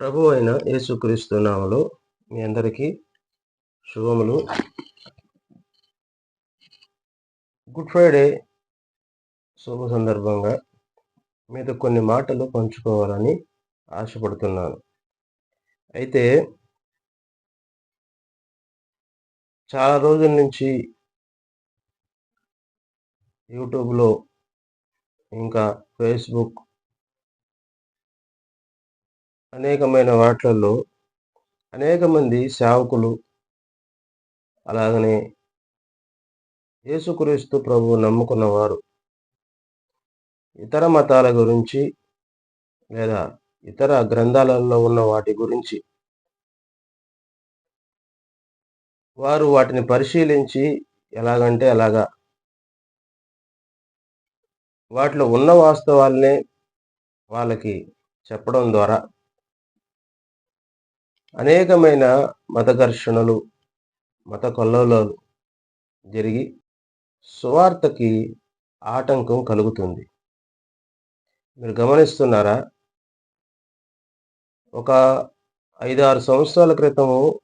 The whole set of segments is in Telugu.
ప్రభు అయిన యేసుక్రీస్తు నామలో మీ అందరికీ శుభములు. గుడ్ ఫ్రైడే శుభ సందర్భంగా మీతో కొన్ని మాటలు పంచుకోవాలని ఆశపడుతున్నాను. అయితే చాలా రోజుల నుంచి యూట్యూబ్లో ఇంకా ఫేస్బుక్ అనేకమైన వాటిల్లో అనేక మంది సేవకులు అలాగనే యేసుక్రీస్తు ప్రభు నమ్ముకున్నవారు. ఇతర మతాల గురించి లేదా ఇతర గ్రంథాలలో ఉన్న వాటి గురించి వారు వాటిని పరిశీలించి ఎలాగంటే అలాగా వాటిలో ఉన్న వాస్తవాల్నే వాళ్ళకి చెప్పడం ద్వారా అనేకమైన మత ఘర్షణలు మత కొల్లలు జరిగి సువార్తకి ఆటంకం కలుగుతుంది. మీరు గమనిస్తున్నారా? ఒక ఐదారు సంవత్సరాల క్రితము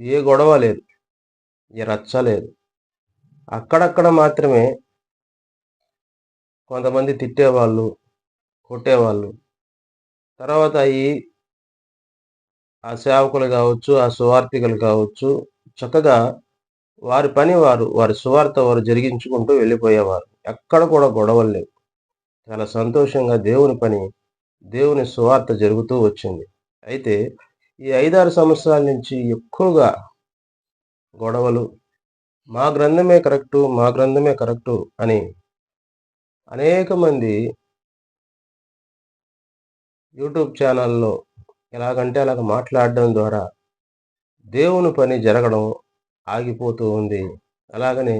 ఏ గొడవ లేదు ఏ రచ్చ లేదు. అక్కడక్కడ మాత్రమే కొంతమంది తిట్టేవాళ్ళు కొట్టేవాళ్ళు. తర్వాత ఈ ఆ సేవకులు కావచ్చు ఆ సువార్థికులు కావచ్చు చక్కగా వారి పని వారు వారి సువార్త వారు జరిగించుకుంటూ వెళ్ళిపోయేవారు. ఎక్కడ కూడా గొడవలు లేవు. చాలా సంతోషంగా దేవుని పని దేవుని సువార్త జరుగుతూ వచ్చింది. అయితే ఈ ఐదారు సంవత్సరాల నుంచి ఎక్కువగా గొడవలు మా గ్రంథమే కరెక్టు మా గ్రంథమే కరెక్టు అని అనేక మంది యూట్యూబ్ ఛానల్లో ఎలాగంటే అలాగ మాట్లాడడం ద్వారా దేవుని పని జరగడం ఆగిపోతూ ఉంది. అలాగనే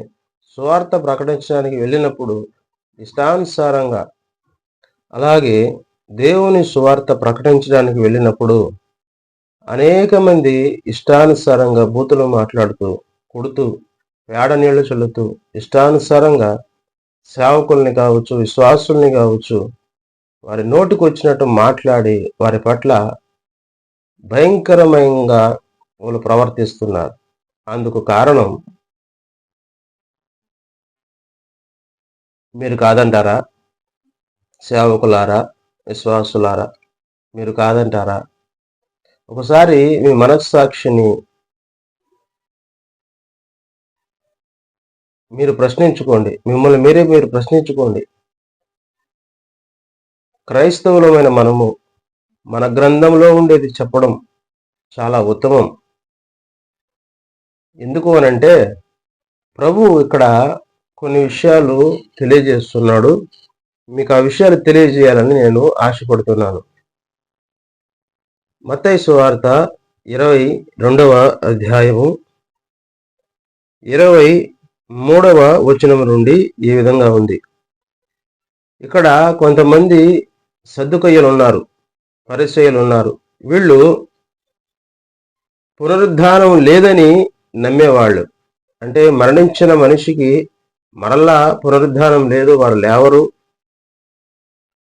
స్వార్థ ప్రకటించడానికి వెళ్ళినప్పుడు ఇష్టానుసారంగా అలాగే దేవుని స్వార్థ ప్రకటించడానికి వెళ్ళినప్పుడు అనేక మంది ఇష్టానుసారంగా బూతులు మాట్లాడుతూ కొడుతూ పేడ నీళ్ళు చల్లుతూ ఇష్టానుసారంగా సేవకుల్ని కావచ్చు విశ్వాసుల్ని కావచ్చు వారి నోటికి వచ్చినట్టు మాట్లాడి వారి పట్ల భయంకరమైన వాళ్ళు ప్రవర్తిస్తున్నారు. అందుకు కారణం మీరు కాదంటారా? సేవకులారా? విశ్వాసులారా? మీరు కాదంటారా? ఒకసారి మీ మనస్సాక్షిని మీరు ప్రశ్నించుకోండి. మిమ్మల్ని మీరే మీరు ప్రశ్నించుకోండి. క్రైస్తవులమైన మనము మన గ్రంథంలో ఉండేది చెప్పడం చాలా ఉత్తమం. ఎందుకు అనంటే ప్రభు ఇక్కడ కొన్ని విషయాలు తెలియజేస్తున్నాడు. మీకు ఆ విషయాలు తెలియజేయాలని నేను ఆశపడుతున్నాను. మత్తయి సువార్త ఇరవై రెండవ అధ్యాయము ఇరవై మూడవ వచనం నుండి ఈ విధంగా ఉంది. ఇక్కడ కొంతమంది సర్దుకయ్యలు ఉన్నారు. పరిచయలు ఉన్నారు వీళ్ళు పునరుద్ధానం లేదని నమ్మేవాళ్ళు. అంటే మరణించిన మనిషికి మరలా పునరుద్ధానం లేదు వారు లేవరు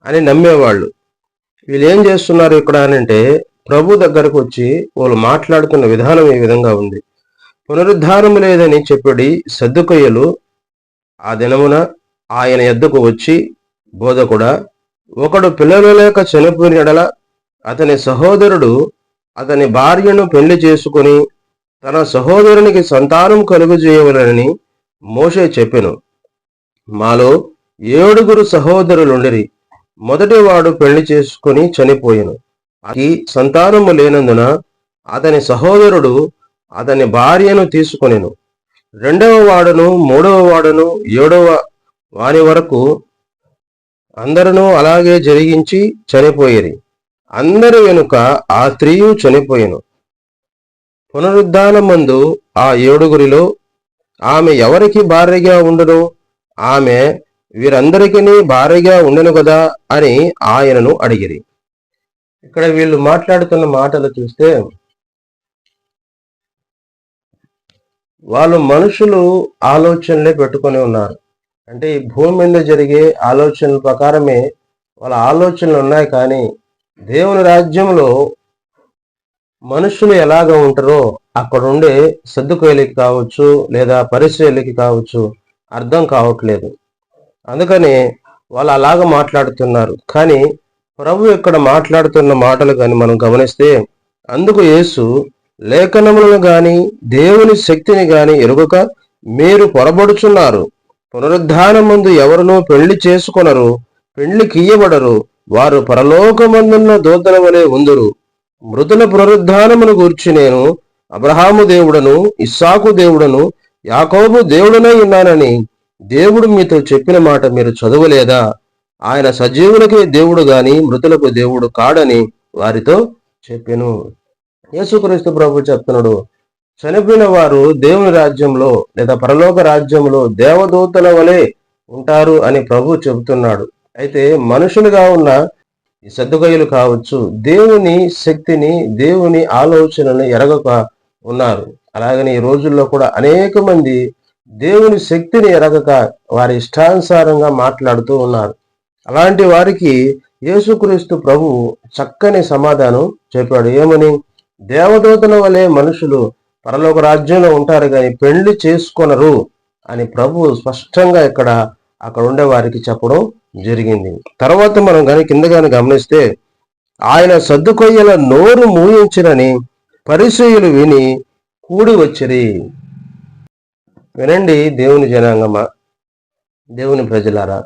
అని నమ్మేవాళ్ళు. వీళ్ళు ఏం చేస్తున్నారు ఇక్కడ అని అంటే ప్రభు దగ్గరకు వచ్చి వాళ్ళు మాట్లాడుతున్న విధానం ఈ విధంగా ఉంది. పునరుద్ధానం లేదని చెప్పడి సర్దుకయ్యలు ఆ దినమున ఆయన ఎద్దుకు వచ్చి బోధకుడా ఒకడు పిల్లలు లేక చనిపోయిన ఎడల అతని సహోదరుడు అతని భార్యను పెళ్ళి చేసుకుని తన సహోదరునికి సంతానం కలుగు చేయవలనని మోషే చెప్పెను. మాలో ఏడుగురు సహోదరులుండిరి. మొదటివాడు పెళ్ళి చేసుకుని చనిపోయాను. అది సంతానము లేనందున అతని సహోదరుడు అతని భార్యను తీసుకొనెను. రెండవ వాడును మూడవ వాడును ఏడవ వాని వరకు అందరూ అలాగే జరిగించి చనిపోయేరి. అందరి వెనుక ఆ స్త్రీయు చనిపోయెను. పునరుద్ధానమందు ఆ ఏడుగురిలో ఆమె ఎవరికి భార్యగా ఉండను? ఆమె వీరందరికీ భార్యగా ఉండను కదా అని ఆయనను అడిగిరి. ఇక్కడ వీళ్ళు మాట్లాడుతున్న మాటలు చూస్తే వాళ్ళు మనుషులు ఆలోచనలే పెట్టుకొని ఉన్నారు. అంటే ఈ భూమి మీద జరిగే ఆలోచనల ప్రకారమే వాళ్ళ ఆలోచనలు ఉన్నాయి కానీ దేవుని రాజ్యంలో మనుషులు ఎలాగ ఉంటారో అక్కడ ఉండే సర్దుకోయలకి కావచ్చు లేదా పరిశ్రమలకి కావచ్చు అర్థం కావట్లేదు. అందుకని వాళ్ళు అలాగ మాట్లాడుతున్నారు. కానీ ప్రభు ఇక్కడ మాట్లాడుతున్న మాటలు కానీ మనం గమనిస్తే అందుకు యేసు లేఖనములను గాని దేవుని శక్తిని గాని ఎరుగక మీరు పొరబడుచున్నారు. పునరుద్ధానం ముందు ఎవరునూ పెళ్ళి చేసుకొనరు పెళ్ళికి ఇయ్యబడరు వారు పరలోకమందున్న దూతల వలె ఉందురు. మృతుల పునరుద్ధానమును గూర్చి నేను అబ్రహాము దేవుడను ఇస్సాకు దేవుడను యాకోబు దేవుడనై ఉన్నానని దేవుడు మీతో చెప్పిన మాట మీరు చదవలేదా? ఆయన సజీవులకే దేవుడు గాని మృతులకు దేవుడు కాడని వారితో చెప్పెను. యేసుక్రీస్తు ప్రభు చెప్తున్నాడు చనిపోయిన వారు దేవుని రాజ్యంలో లేదా పరలోక రాజ్యంలో దేవదూతల వలె ఉంటారు అని ప్రభు చెబుతున్నాడు. అయితే మనుషులుగా ఉన్న ఈ కావచ్చు దేవుని శక్తిని దేవుని ఆలోచనను ఎరగక ఉన్నారు. అలాగని ఈ రోజుల్లో కూడా అనేక మంది దేవుని శక్తిని ఎరగక వారి ఇష్టానుసారంగా మాట్లాడుతూ ఉన్నారు. అలాంటి వారికి యేసుక్రీస్తు ప్రభు చక్కని సమాధానం చెప్పాడు. ఏమని? దేవదూతల వలె మనుషులు పరలోక రాజ్యంలో ఉంటారు కానీ పెళ్ళి చేసుకొనరు అని ప్రభు స్పష్టంగా ఇక్కడ అక్కడ ఉండే వారికి చెప్పడం జరిగింది. తర్వాత మనం కానీ కింద కానీ గమనిస్తే ఆయన సర్దుకొయ్యల నోరు మూయించినని పరిచయులు విని కూడి వచ్చిరి. వినండి దేవుని జనాంగమా దేవుని ప్రజలారా.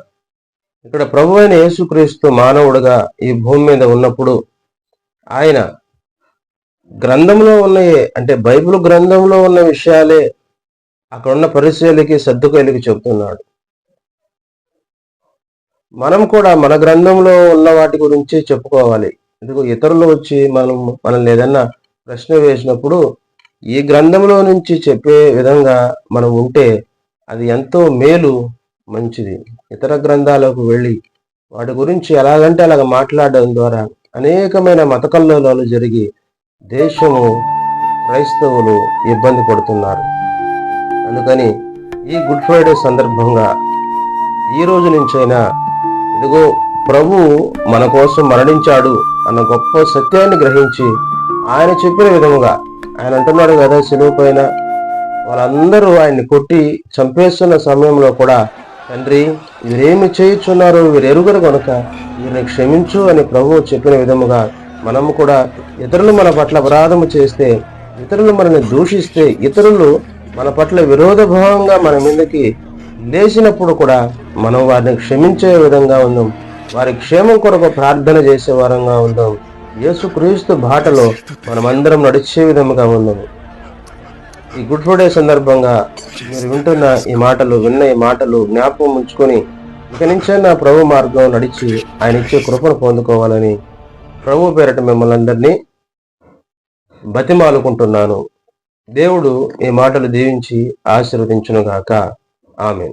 ఇక్కడ ప్రభు అయిన యేసుక్రీస్తు మానవుడుగా ఈ భూమి మీద ఉన్నప్పుడు ఆయన గ్రంథంలో ఉన్నయే అంటే బైబిల్ గ్రంథంలో ఉన్న విషయాలే అక్కడున్న పరిచయాలకి సర్దుకైలకి చెబుతున్నాడు. మనం కూడా మన గ్రంథంలో ఉన్న వాటి గురించి చెప్పుకోవాలి. ఎందుకు? ఇతరులు వచ్చి మనం మనల్ని ఏదన్నా ప్రశ్న వేసినప్పుడు ఈ గ్రంథంలో నుంచి చెప్పే విధంగా మనం ఉంటే అది ఎంతో మేలు మంచిది. ఇతర గ్రంథాలకు వెళ్ళి వాటి గురించి ఎలాగంటే అలాగ మాట్లాడడం ద్వారా అనేకమైన మత కల్లోలాలు జరిగి దేశము క్రైస్తవులు ఇబ్బంది పడుతున్నారు. అందుకని ఈ గుడ్ ఫ్రైడే సందర్భంగా ఈ రోజు నుంచైనా ఇదిగో ప్రభు మన కోసం మరణించాడు అన్న గొప్ప సత్యాన్ని గ్రహించి ఆయన చెప్పిన విధముగా ఆయన అంటున్నాడు కదా సెలవు పైన. వాళ్ళందరూ ఆయన్ని కొట్టి చంపేస్తున్న సమయంలో కూడా తండ్రి వీరేమి చేయుచున్నారో వీరు ఎరుగరు కనుక వీరిని క్షమించు అని ప్రభువు చెప్పిన విధముగా మనము కూడా ఇతరులు మన పట్ల అపరాధము చేస్తే ఇతరులు మనల్ని దూషిస్తే ఇతరులు మన పట్ల విరోధభావంగా మన మీదకి లేచినప్పుడు కూడా మనం వారిని క్షమించే విధంగా ఉందాం. వారి క్షేమం కొరకు ప్రార్థన చేసే వారంగా ఉందాం. యేసుక్రీస్తు బాటలో మనమందరం నడిచే విధముగా ఉందాము ఈ గుడ్ ఫ్రైడే సందర్భంగా మీరు వింటున్న ఈ మాటలు విన్న ఈ మాటలు జ్ఞాపకం ఉంచుకొని ఇక నుంచే నా ప్రభు మార్గం నడిచి ఆయన ఇచ్చే కృపను పొందుకోవాలని ప్రభు పేరట మిమ్మల్ని అందరినీ బతిమాలుకుంటున్నాను. దేవుడు ఈ మాటలు దీవించి ఆశీర్వదించునుగాక. ఆమె